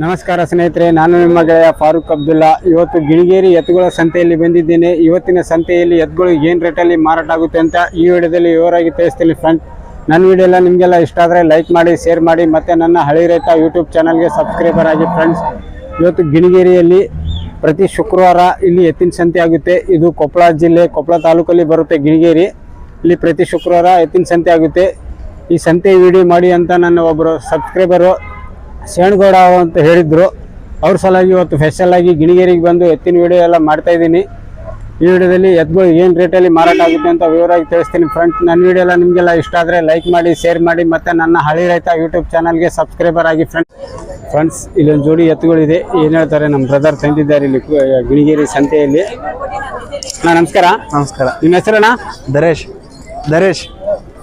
ನಮಸ್ಕಾರ ಸ್ನೇಹಿತರೆ, ನಾನು ನಿಮ್ಮ ಗೆಳೆಯ ಫಾರೂಕ್ ಅಬ್ದುಲ್ಲಾ. ಇವತ್ತು ಗಿಣಿಗೇರಿ ಎತ್ತುಗಳ ಸಂತೆಯಲ್ಲಿ ಬಂದಿದ್ದೇನೆ. ಇವತ್ತಿನ ಸಂತೆಯಲ್ಲಿ ಎತ್ತುಗಳು ಏನು ರೇಟಲ್ಲಿ ಮಾರಾಟ ಆಗುತ್ತೆ ಅಂತ ಈ ವಿಡಿಯೋದಲ್ಲಿ ವಿವರವಾಗಿ ತಿಳಿಸ್ತೀನಿ ಫ್ರೆಂಡ್ ನನ್ನ ವಿಡಿಯೋ ಎಲ್ಲ ನಿಮಗೆಲ್ಲ ಇಷ್ಟ ಆದರೆ ಲೈಕ್ ಮಾಡಿ ಶೇರ್ ಮಾಡಿ, ಮತ್ತು ನನ್ನ ಹಳಿ ರೈತ ಯೂಟ್ಯೂಬ್ ಚಾನಲ್ಗೆ ಸಬ್ಸ್ಕ್ರೈಬರ್ ಆಗಿ ಫ್ರೆಂಡ್ಸ್ ಇವತ್ತು ಗಿಣಿಗೇರಿಯಲ್ಲಿ ಪ್ರತಿ ಶುಕ್ರವಾರ ಇಲ್ಲಿ ಎತ್ತಿನ ಸಂತೆ ಆಗುತ್ತೆ. ಇದು ಕೊಪ್ಪಳ ಜಿಲ್ಲೆ, ಕೊಪ್ಪಳ ತಾಲೂಕಲ್ಲಿ ಬರುತ್ತೆ ಗಿಣಿಗೇರಿ. ಇಲ್ಲಿ ಪ್ರತಿ ಶುಕ್ರವಾರ ಎತ್ತಿನ ಸಂತೆ ಆಗುತ್ತೆ. ಈ ಸಂತೆ ವಿಡಿಯೋ ಮಾಡಿ ಅಂತ ನನ್ನ ಒಬ್ಬರು ಸಬ್ಸ್ಕ್ರೈಬರು ಶರಣಗೌಡ ಅಂತ ಹೇಳಿದ್ರು. ಅವ್ರ ಸಲುವಾಗಿ ಇವತ್ತು ಸ್ಪೆಷಲ್ ಆಗಿ ಗಿಣಿಗೇರಿಗೆ ಬಂದು ಎತ್ತಿನ ವಿಡಿಯೋ ಎಲ್ಲ ಮಾಡ್ತಾ ಇದ್ದೀನಿ. ಈ ವಿಡಿಯೋದಲ್ಲಿ ಎತ್ಗಳು ಏನು ರೇಟಲ್ಲಿ ಮಾರಾಟ ಆಗುತ್ತೆ ಅಂತ ವಿವರವಾಗಿ ತಿಳಿಸ್ತೀನಿ ಫ್ರೆಂಡ್ ನನ್ನ ವಿಡಿಯೋ ಎಲ್ಲ ನಿಮಗೆಲ್ಲ ಇಷ್ಟ ಆದರೆ ಲೈಕ್ ಮಾಡಿ ಶೇರ್ ಮಾಡಿ ಮತ್ತು ನನ್ನ ಹಳಿ ರೈತ ಯೂಟ್ಯೂಬ್ ಚಾನಲ್ಗೆ ಸಬ್ಸ್ಕ್ರೈಬರ್ ಆಗಿ ಫ್ರೆಂಡ್ಸ್ ಫ್ರೆಂಡ್ಸ್ ಇಲ್ಲೊಂದು ಜೋಡಿ ಎತ್ತುಗಳಿದೆ. ಏನು ಹೇಳ್ತಾರೆ? ನಮ್ಮ ಬ್ರದರ್ ತಂದಿದ್ದಾರೆ ಇಲ್ಲಿ ಗಿಣಿಗೇರಿ ಸಂತೆಯಲ್ಲಿ. ಹಾಂ ನಮಸ್ಕಾರ. ನಮಸ್ಕಾರ. ನಿಮ್ಮ ಹೆಸರಣ್ಣ? ದರೇಶ್ ದರೇಶ್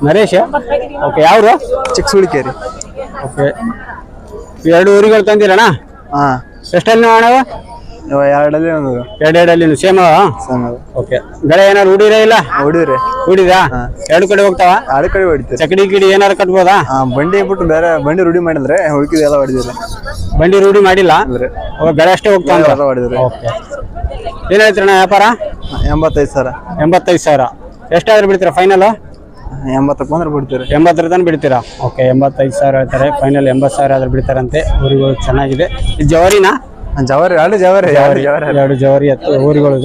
ನರೇಶ್? ಓಕೆ ಯಾರು ಚಿಕ್ಕ ಸುಳಿಕೇರಿ ಓಕೆ ಎರಡು ಊರಿಗಳು ತಂದಿರಣ್ಣ? ಹಾ. ಎಷ್ಟಲ್ಲಿ ನೀವು ಅಣ್ಣವ ಇವ ಎರಡಲ್ಲಿ ಒಂದು ಎರಡೆರಡಲ್ಲಿ ಸೇಮ್ ಸಣ್ಣ ಓಕೆ. ಬೆಳೆ ಏನಾರು ಹುಡಿರ ಇಲ್ಲ? ಹೊಡಿವ್ರಿ ಹುಡಿದಾ ಎರಡು ಕಡೆ ಹೋಗ್ತಾವ? ಎರಡು ಕಡೆ ಹೊಡಿತೀರಿ ಚಕಡಿ ಗಿಡಿ ಏನಾರು ಕಟ್ಬೋದಾ? ಹಾ ಬಂಡಿ ಬಿಟ್ಟು ಬೇರೆ ಬಂಡಿ ರೂಢಿ ಮಾಡಿದ್ರೆ ಹುಡುಕಿದ ಎಲ್ಲ ಹೊಡೆದಿಲ್ಲ ಬಂಡಿ ರೂಢಿ ಮಾಡಿಲ್ಲ? ಅಂದ್ರೆ ಅವಾಗ ಗಳೆ ಅಷ್ಟೇ ಹೋಗ್ತಾವ ಎಲ್ಲ ಹೊಡಿದ್ರಿ ಓಕೆ. ಏನು ಹೇಳ್ತೀರಣ್ಣ ವ್ಯಾಪಾರ? ಎಂಬತ್ತೈದು ಸಾವಿರ. ಎಂಬತ್ತೈದು ಸಾವಿರ. ಎಷ್ಟಾದ್ರೂ ಬಿಡ್ತೀರಾ ಫೈನಲ್ ಎಂಬತ್ತಕ್ಕೆ ಬಂದ್ರೆ ಬಿಡ್ತೀರಿ. ಎಂಬತ್ತರ ತನಕ ಬಿಡ್ತೀರಾ? ಓಕೆ ಎಂಬತ್ತೈದು ಸಾವಿರ ಹೇಳ್ತಾರೆ. ಫೈನಲ್ ಎಂಬತ್ತು ಸಾವಿರ ಆದ್ರೆ ಬಿಡ್ತಾರಂತೆ. ಊರುಗಳು ಚೆನ್ನಾಗಿದೆ. ಇದು ಜವರಿನಾ? ಜವರಿ ಜವಾರಿ ಎರಡು ಜವಾರಿ ಜವಾರಿ. ಎರಡು ಜವರಿ ಹತ್ತು ಊರುಗಳು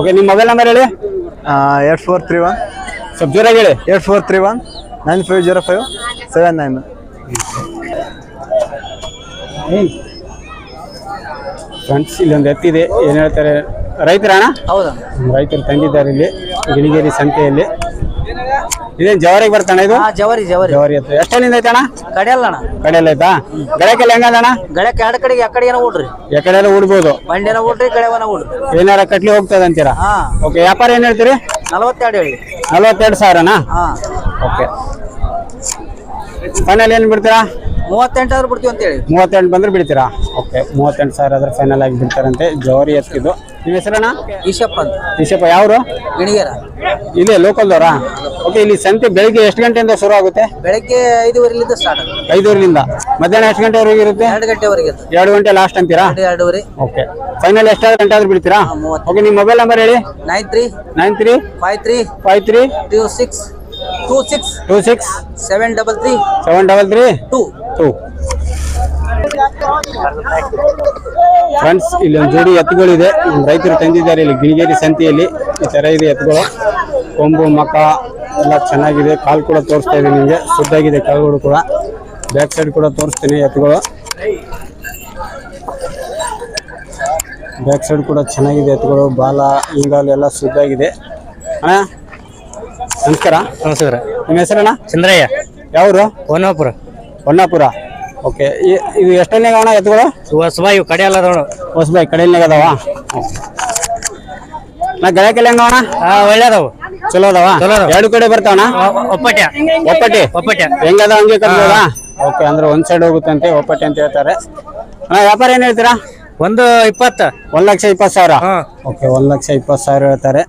ಓಕೆ ನಿಮ್ಮ ಮೊಬೈಲ್ ನಂಬರ್ ಹೇಳಿ. ಏಟ್ ಫೋರ್ ತ್ರೀ ಒನ್ ಸ್ವಲ್ಪ ಜೋರಾಗಿ ಹೇಳಿ. Eight four three one nine five zero five seven nine friends ಇಲ್ಲೊಂದು ಎತ್ತಿದೆ ಏನು ಹೇಳ್ತಾರೆ? ರೈತರ ಅಣ್ಣ ಹೌದಾ ರೈತರು ತಂದಿದ್ದಾರೆ ಇಲ್ಲಿ. ಗಿಣಿಗೇರಿ ಸಂತೆಯಲ್ಲಿ. ಇದೇನು ಜವಾರಿಗೆ ಬರ್ತಾನೆ ಇದು? ಹಾ ಜವರಿ ಜವರಿ. ಜವಾರಿ ಎತ್ತು ಎಷ್ಟಲ್ಲಿಂದ ಐತಣ್ಣ? ಕಡೆಯಲ್ಲ ಅಣ್ಣ. ಕಡೆಯಲ್ಲಿ ಐತಾ? ಗಳೆಕೆಲ್ಲ ಹೆಂಗದಣ್ಣ? ಗಳಕ್ಕೆ ಎರಡು ಕಡೆಗೆ ಆ ಕಡೆ ಏನೋ ಓಡ್ರಿ ಎಕಡೆ ಎಲ್ಲ ಉಡ್ಬೋದು. ಬಂಡೆನ ಓಡ್ರಿ ಕಡೆವನ ಓಡ್ರಿ ಏನಾರ ಕಟ್ಲಿ ಹೋಗ್ತದೆ ಅಂತೀರಾ? ಹಾ. ಓಕೆ ವ್ಯಾಪಾರ ಏನು ಹೇಳ್ತೀರಿ? ನಲವತ್ತೆರಡು ಹೇಳಿ. ನಲ್ವತ್ತೆರಡು ಸಾವಿರನಾ? ಹಾ. ಓಕೆ ಫೈನಲ್ ಏನು ಬಿಡ್ತೀರಾ? ಮೂವತ್ತೆಂಟು ಆದ್ರೂ ಬಿಡ್ತೀವಿ ಅಂತೇಳಿ. ಮೂವತ್ತೆಂಟು ಬಂದ್ರೆ ಬಿಡ್ತೀರಾ? ಓಕೆ ಮೂವತ್ತೆಂಟು ಸಾವಿರ ಆದ್ರೆ ಫೈನಲ್ ಆಗಿ ಬಿಡ್ತಾರಂತೆ. ಜವಾರಿ ಎತ್ತಿದ್ದು. ನಿಮ್ಮ ಹೆಸರಣ್ಣ? ಈಶಪ್ಪ ಅಂತ. ಈಶಪ್ಪ ಯಾವರು? ಗಿಣಿಗೇರ ಇಲ್ಲೇ ಲೋಕಲ್ದವರಾ? ಓಕೆ ಇಲ್ಲಿ ಸಂತೆ ಬೆಳಿಗ್ಗೆ ಎಷ್ಟು ಗಂಟೆಯಿಂದ ಶುರು ಆಗುತ್ತೆ? ಬೆಳಗ್ಗೆ ಐದುವರೆಲಿಂದ ಸ್ಟಾರ್ಟ್ ಆಗುತ್ತೆ. ಐದೂರಿಂದ ಮಧ್ಯಾಹ್ನ ಎಷ್ಟು ಗಂಟೆವರೆಗೆ ಇರುತ್ತೆ? ಎರಡು ಗಂಟೆವರೆಗೆ. ಎರಡು ಗಂಟೆ ಲಾಸ್ಟ್ ಅಂತೀರಾ? ಎರಡು ಎರಡೂವರೆ. ಓಕೆ ಫೈನಲ್ ಎಷ್ಟಾದ್ರೂ ಗಂಟೆ ಆದ್ರೂ ಬಿಡ್ತೀರಾ? ಮೂವತ್ತು. ಓಕೆ ನಿಮ್ಮ ಮೊಬೈಲ್ ನಂಬರ್ ಹೇಳಿ. Nine three nine three five three five three two six two six two six seven double three seven double three two two friends ಇಲ್ಲಿ ಒಂದು ಜೋಡಿ ಎತ್ತುಗಳಿದೆ ರೈತರು ತಂದಿದ್ದಾರೆ ಇಲ್ಲಿ ಗಿಣಿಗೇರಿ ಸಂತೆಯಲ್ಲಿ. ಈ ತರ ಇದೆ ಎತ್ತುಗಳು. ಕೊಂಬು ಮಕ ಎಲ್ಲ ಚೆನ್ನಾಗಿದೆ. ಕಾಲು ಕೂಡ ತೋರಿಸ್ತಾ ಇದೆ ನಿಮಗೆ. ಶುದ್ಧಾಗಿದೆ ಕಾಲುಗಳು ಕೂಡ. ಬ್ಯಾಕ್ ಸೈಡ್ ಕೂಡ ತೋರಿಸ್ತೀನಿ ಎತ್ತುಗಳು. ಬ್ಯಾಕ್ ಸೈಡ್ ಕೂಡ ಚೆನ್ನಾಗಿದೆ ಎತ್ತುಗಳು. ಬಾಲ ಹಿಂಗಾಲು ಎಲ್ಲ ಶುದ್ಧಾಗಿದೆ. ಅಣ್ಣ? ನಮಸ್ಕಾರ. ನಮಸ್ಕಾರ. ನಿಮ್ಮ ಹೆಸರಣ್ಣ? ಚಂದ್ರಯ್ಯ. ಯಾವರು? ಹೊನ್ನಾಪುರ. ಹೊನ್ನಾಪುರ. ಓಕೆ. ಇದು ಎಷ್ಟನೇ ಅಣ್ಣ ಎತ್ತುಗಳು? ಹೊಸಬಾಯಿ ಇವು ಕಡೆ ಅಲ್ಲ ಅದಾವ ಹೊಸಬಾಯಿ ಕಡೆಯಲ್ಲಿ ಅದಾವ? ನಾ ಗಳಕ್ಕೆಲ್ಲ ಹೆಂಗ ಅಣ್ಣ ಚಲೋ ಅದಾವ? ಚಲೋ ಅದಾವ. ಎರಡು ಕಡೆ ಬರ್ತಾವಣ ಒಪ್ಪಟ್ಯ. ಒಪ್ಪಟ್ಟಿ ಒಪ್ಪಟ್ಯ. ಹೆಂಗದ ಹಂಗೆ ಕಟ್ಬೋದಾ ಓಕೆ ಅಂದ್ರೆ ಒಂದ್ ಸೈಡ್ ಹೋಗುತ್ತಂತೆ ಒಪ್ಪಟ್ಟಿ ಅಂತ ಹೇಳ್ತಾರೆ. ಅಣ್ಣ ವ್ಯಾಪಾರ ಏನ್ ಹೇಳ್ತೀರಾ? ಒಂದು ಇಪ್ಪತ್ತು. ಒಂದ್ ಲಕ್ಷ ಇಪ್ಪತ್ತು ಸಾವಿರ? ಹಾ. ಓಕೆ ಒಂದ್ ಲಕ್ಷ ಇಪ್ಪತ್ತು ಸಾವಿರ ಹೇಳ್ತಾರೆ.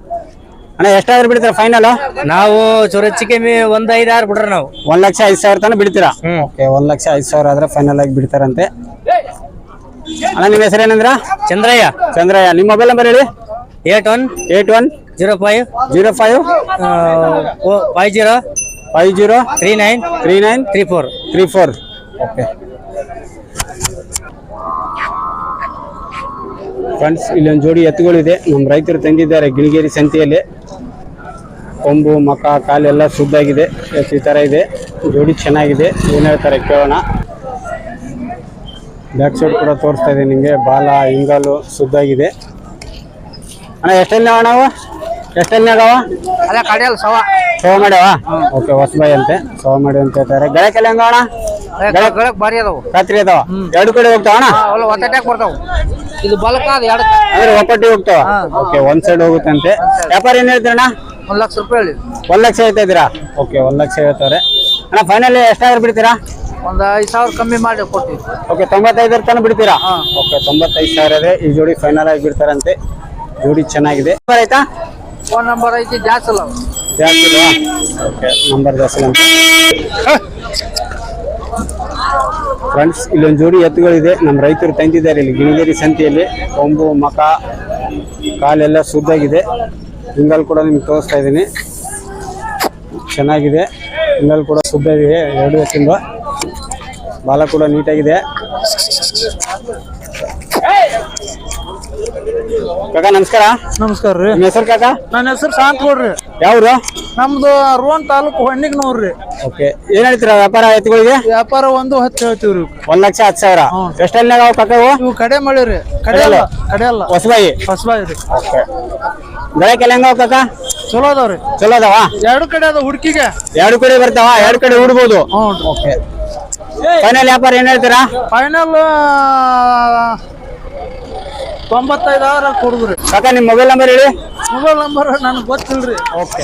ಅಣ್ಣ ಎಷ್ಟಾದ್ರೂ ಬಿಡ್ತೀರ ಫೈನಲ್ ನಾವು ಚುರಚ್ಚಿಕೆ ಒಂದು ಐದು ಆರು ಬಿಡ್ರಿ ನಾವು. ಒಂದ್ ಲಕ್ಷ ಐದು ಸಾವಿರ ತನಕ ಬಿಡ್ತೀರಾ. ಓಕೆ ಒಂದ್ ಲಕ್ಷ ಐದು ಸಾವಿರ ಆದ್ರೆ ಫೈನಲ್ ಆಗಿ ಬಿಡ್ತಾರಂತೆ. ಅಣ್ಣ ನಿಮ್ಮ ಹೆಸರು ಏನಂದ್ರ? ಚಂದ್ರಯ್ಯ. ಚಂದ್ರಯ್ಯ. ನಿಮ್ಮ ಮೊಬೈಲ್ ನಂಬರ್ ಹೇಳಿ. Eight one eight one zero five zero five five zero five zero three nine three nine three four. Three four. Okay. Friends ಇಲ್ಲೊಂದು ಜೋಡಿ ಎತ್ತುಗಳಿದೆ. ನಮ್ಮ ರೈತರು ತಂದಿದ್ದಾರೆ ಗಿಣಿಗೇರಿ ಸಂತೆಯಲ್ಲಿ. ಕೊಂಬು ಮಕ ಕಾಲೆಲ್ಲ ಶುದ್ಧಾಗಿದೆ. ಈ ಥರ ಇದೆ. ಜೋಡಿ ಚೆನ್ನಾಗಿದೆ. ಏನು ಹೇಳ್ತಾರೆ ಕೇಳೋಣ. ಬ್ಯಾಕ್ ಸೈಡ್ ಕೂಡ ತೋರಿಸ್ತಾ ಇದೆ ನಿಮಗೆ. ಬಾಲ ಹಿಂಗಾಲು ಶುದ್ಧಾಗಿದೆ. ಅಣ್ಣ ಎಷ್ಟೆಲ್ಲ ಅಣ್ಣ ಅವು? ಎಷ್ಟಲ್ಲಿ ಅದಾವ? ಅಲ್ಲ ಕಡೆಯಲ್ಲ ಸವ. ಸವ ಮಾಡ್ಯಾವ ಓಕೆ ಹೊಸಬಾಯಿ ಅಂತೆ. ಸವ ಮಾಡಿ ಅಂತ ಹೇಳ್ತಾರೆ. ಗಳಕ್ಕೆಲ್ಲ ಹೆಂಗ ಅಣ್ಣ? ಗಳಕ್ ಭಾರಿ ಅದಾವು. ರಾತ್ರಿ ಅದಾವ? ಎರಡು ಕಡೆ ಹೋಗ್ತಾವ ಅಣ್ಣ? ಅಲ್ಲ ಒತ್ತಟ್ಯಾಕ್ ಬರ್ತಾವ? ಇದು ಬಲಕ ಅದು ಎರಡು. ಅಂದ್ರೆ ಒಪ್ಪಟ್ಟಿ ಹೋಗ್ತಾವ? ಓಕೆ ಒಂದ್ ಸೈಡ್ ಹೋಗುತ್ತಂತೆ. ವ್ಯಾಪಾರ ಏನ್ ಹೇಳ್ತೀರಣ್ಣ? ಒಂದು ಲಕ್ಷ ರೂಪಾಯಿ ಹೇಳಿ ಒಂದ್ ಲಕ್ಷ ಹೇಳ್ತಾ ಇದ್ದೀರಾ? ಓಕೆ ಒಂದ್ ಲಕ್ಷ ಹೇಳ್ತಾರೆ. ಅಣ್ಣ ಫೈನಲ್ ಎಷ್ಟಾದ್ರೂ ಬಿಡ್ತೀರಾ? ಒಂದು ಐದು ಸಾವಿರ ಕಮ್ಮಿ ಮಾಡಿ ಕೊಡ್ತೀವಿ ಓಕೆ ತೊಂಬತ್ತೈದರ ತನಕ ಬಿಡ್ತೀರಾ? ಓಕೆ ತೊಂಬತ್ತೈದು ಸಾವಿರ ಇದೆ ಈ ಜೋಡಿ ಫೈನಲ್ ಆಗಿ ಬಿಡ್ತಾರಂತೆ. ಜೋಡಿ ಚೆನ್ನಾಗಿದೆ. ನಂಬರ್ ಆಯ್ತಾ? ಫೋನ್ ನಂಬರ್ ಐತಿ ಜಾಸ್ತಿ ಅಲ್ಲ ಜಾಸ್ತಿ ಇಲ್ವಾ ಓಕೆ ನಂಬರ್ ಜಾಸ್ತಿ ಅಂತ. ಫ್ರೆಂಡ್ಸ್ ಇಲ್ಲೊಂದು ಜೋಡಿ ಎತ್ತುಗಳಿದೆ. ನಮ್ಮ ರೈತರು ತಂದಿದ್ದಾರೆ ಇಲ್ಲಿ ಗಿಣಿಗೇರಿ ಸಂತೆಯಲ್ಲಿ. ಕೊಂಬು ಮಕ ಕಾಲೆಲ್ಲ ಶುದ್ಧಾಗಿದೆ. ಹಿಂಗಲ್ ಕೂಡ ನಿಮ್ಗೆ ತೋರಿಸ್ತಾ ಇದ್ದೀನಿ. ಚೆನ್ನಾಗಿದೆ. ಹಿಂಗಲ್ ಕೂಡ ಶುದ್ಧ ಇದೆ ಎರಡು ಎತ್ತಿಂದ. ಬಾಲ ಕೂಡ ನೀಟಾಗಿದೆ. ಕಾಕ ನಮಸ್ಕಾರ. ನಮಸ್ಕಾರ ರೀ. ನಿಮ್ಮ ಹೆಸರು ಕಾಕ? ನನ್ನ ಹೆಸರು ಶಾಂತ್ ಕೊಡ್ರಿ ಯಾವ್ರು ನಮ್ದು ರೋನ್ ತಾಲೂಕು ಹೊಣ್ಣಿಗ್ ನೋಡ್ರಿ ಓಕೆ ಏನ್ ಹೇಳ್ತೀರಾ ವ್ಯಾಪಾರ ಎತ್ತುಗಳಿಗೆ ವ್ಯಾಪಾರ ಒಂದು ಹತ್ತು ಹೇಳ್ತೀವ್ರಿ ಒಂದ್ ಲಕ್ಷ ಹತ್ತು ಸಾವಿರ. ಎಷ್ಟಲ್ಲಿ ಅವು ಕಟ್ಟವು ಇವು ಕಡೆ ಮಳಿ ರೀ ಕಡೆ ಅಲ್ಲ ಕಡೆ ಅಲ್ಲ. ಹೊಸಬಾಯಿ? ಹೊಸಬಾಯಿ ರೀ ಓಕೆ. ಬೆಳಕೆಲ್ಲ ಹೆಂಗವ ಕಾಕ? ಚಲೋ ಅದಾವ್ರಿ. ಚಲೋ ಅದಾವ? ಎರಡು ಕಡೆ ಅದ ಹುಡುಕಿಗೆ. ಎರಡು ಕಡೆ ಬರ್ತಾವ? ಎರಡು ಕಡೆ ಹುಡ್ಬೋದು ಓಕೆ. ಫೈನಲ್ ವ್ಯಾಪಾರ ಏನ್ ಹೇಳ್ತೀರಾ? ಫೈನಲ್ ತೊಂಬತ್ತೈದು ಸಾವಿರ ಕೊಡುದ್ರಿ. ಕಾಕ ನಿಮ್ ಮೊಬೈಲ್ ನಂಬರ್ ಹೇಳಿ. ಮೊಬೈಲ್ ನಂಬರ್ ನನಗೆ ಗೊತ್ತಿಲ್ರಿ. ಓಕೆ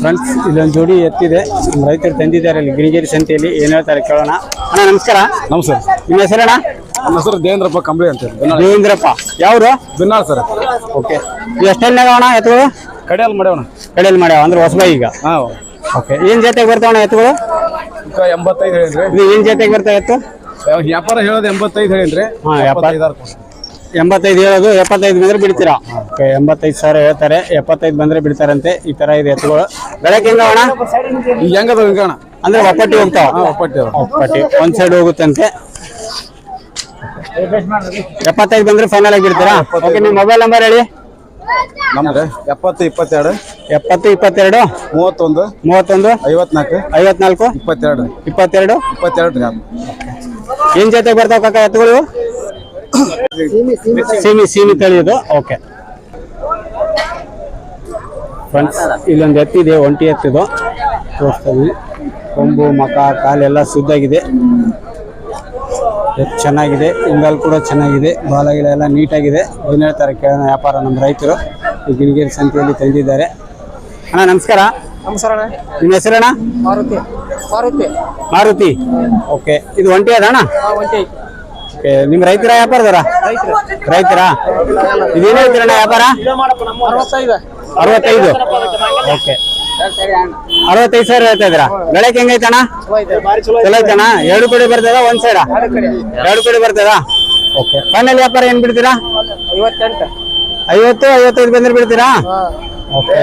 ಫ್ರೆಂಡ್ಸ್ ಇಲ್ಲೊಂದು ಜೋಡಿ ಎತ್ತಿದೆ. ನಮ್ಮ ರೈತರು ತಂದಿದ್ದಾರೆ ಇಲ್ಲಿ ಗಿರಿಗೇರಿ ಸಂತೆಯಲ್ಲಿ. ಏನು ಹೇಳ್ತಾರೆ ಕೇಳೋಣ. ಅಣ್ಣ ನಮಸ್ಕಾರ. ನಮಸ್ಕಾರ ನಿಮ್ಮ ಹೆಸರಣ್ಣ ನಮ್ಮ ಹೆಸರು ದೇವೇಂದ್ರಪ್ಪ ಕಂಬಳಿ ಅಂತ ದೇವೇಂದ್ರಪ್ಪ. ಯಾವ್ರು? ಬಿನ್ನಾಳ್ ಸರ್. ಓಕೆ ಎಷ್ಟೆಲ್ಲ ಅಣ್ಣ ಎತ್ತುಗಳು? ಕಡೆಯಲ್ಲಿ ಮಾಡ್ಯಾವಣ ಕಡೆಯಲ್ಲಿ ಮಾಡ್ಯಾವ ಅಂದ್ರೆ ಹೊಸಬಾಯಿ ಈಗ? ಹಾಂ. ಓಕೆ ಏನ್ ಜೊತೆಗೆ ಬರ್ತಾವಣ್ಣ ಎತ್ತುಗಳು? ಎಂಬತ್ತೈದು ಹೇಳಿದ್ರೆ. ಇದು ಏನ್ ಜೊತೆಗೆ ಬರ್ತಾ ಎತ್ತು? ವ್ಯಾಪಾರ ಹೇಳೋದು ಎಂಬತ್ತೈದು ಹೇಳಿದ್ರೆ. ಹಾ, ವ್ಯಾಪಾರ. ಎಪ್ಪತ್ತೈದಾರು ಎಂಬತ್ತೈದು ಹೇಳೋದು ಎಪ್ಪತ್ತೈದು ಬಂದ್ರೆ ಬಿಡ್ತೀರಾ? ಓಕೆ ಎಂಬತ್ತೈದು ಸಾವಿರ ಹೇಳ್ತಾರೆ ಎಪ್ಪತ್ತೈದು ಬಂದ್ರೆ ಬಿಡ್ತಾರಂತೆ. ಈ ತರ ಇದೆ ಎತ್ತುಗಳು. ಹೆಂಗ ಅಣ್ಣ? ಈಗ ಹೆಂಗದ ಹಿಂಗಣ ಅಂದ್ರೆ ಒಪ್ಪಟ್ಟಿ ಹೋಗ್ತಾವ? ಒಪ್ಪಟ್ಟಿ ಒಪ್ಪಟ್ಟಿ. ಒಂದ್ ಸೈಡ್ ಹೋಗುತ್ತಂತೆ. ಎಪ್ಪತ್ತೈದು ಬಂದ್ರೆ ಫೈನಲ್ ಆಗಿ ಬಿಡ್ತೀರಾ? ಓಕೆ ನಿಮ್ಮ ಮೊಬೈಲ್ ನಂಬರ್ ಹೇಳಿ. ನಮ್ದು ಎಪ್ಪತ್ತು ಇಪ್ಪತ್ತೆರಡು. ಎಪ್ಪತ್ತು ಇಪ್ಪತ್ತೆರಡು. ಮೂವತ್ತೊಂದು. ಮೂವತ್ತೊಂದು. ಐವತ್ನಾಲ್ಕು. ಐವತ್ನಾಲ್ಕು. ಇಪ್ಪತ್ತೆರಡು. ಇಪ್ಪತ್ತೆರಡು. ಇಪ್ಪತ್ತೆರಡು ಏನ್ ಜೊತೆ ಬರ್ತಾವ ಕಾಕ ಎತ್ತುಗಳು? ಸೀಮಿ ಸೀಮಿ ತಳಿಯೋದು? ಓಕೆ ಫ್ರೆಂಡ್ಸ್ ಇಲ್ಲೊಂದು ಎತ್ತಿದೆ ಒಂಟಿ ಎತ್ತಿದು. ತೋರಿಸ್ತೀವಿ ಕೊಂಬು ಮಕ ಕಾಲೆಲ್ಲ ಶುದ್ಧಾಗಿದೆ. ಎತ್ತು ಚೆನ್ನಾಗಿದೆ ಹಿಂಗಲ್ ಕೂಡ ಚೆನ್ನಾಗಿದೆ ಬಾಲ ಗಿಲ ಎಲ್ಲ ನೀಟಾಗಿದೆ. ಏನು ಹೇಳ್ತಾರೆ ಕೇಳೋಣ ವ್ಯಾಪಾರ ನಮ್ಮ ರೈತರು. ಈ ಗಿಣಿಗೇರಿ ಸಂತೆಯಲ್ಲಿ ತಂದಿದ್ದಾರೆ. ಅಣ್ಣ ನಮಸ್ಕಾರ. ನಮಸ್ಕಾರ ನಿಮ್ಮ ಹೆಸರಣ್ಣ? ಮಾರುತಿ. ಮಾರುತಿ. ಮಾರುತಿ. ಓಕೆ ಇದು ಒಂಟಿ ಅದ ಅಣ್ಣ? ಒಂಟಿ. ಓಕೆ ನಿಮ್ಮ ರೈತರ ವ್ಯಾಪಾರದಾರ ರೈತರ? ಇದೇನು ಹೇಳ್ತೀರಣ್ಣ ವ್ಯಾಪಾರ? ಅರವತ್ತೈದು. ಓಕೆ. ಅರವತ್ತೈದು ಸಾವಿರ ಹೇಳ್ತಾ ಇದ್ದೀರಾ? ಬೆಳಕ್ ಹೆಂಗೈತಣ್ಣ ಚಲೋ ಐತಣ್ಣ ಎರಡು ಕಡೆ ಬರ್ತದ ಒಂದ್ ಸೈಡ ಎರಡು ಕಡೆ ಬರ್ತದ? ಓಕೆ. ಫೈನಲ್ ವ್ಯಾಪಾರ ಏನ್ ಬಿಡ್ತೀರಾ? ಐವತ್ತು ಐವತ್ತೈದು ಬಂದ್ರೆ ಬಿಡ್ತೀರಾ? ಓಕೆ.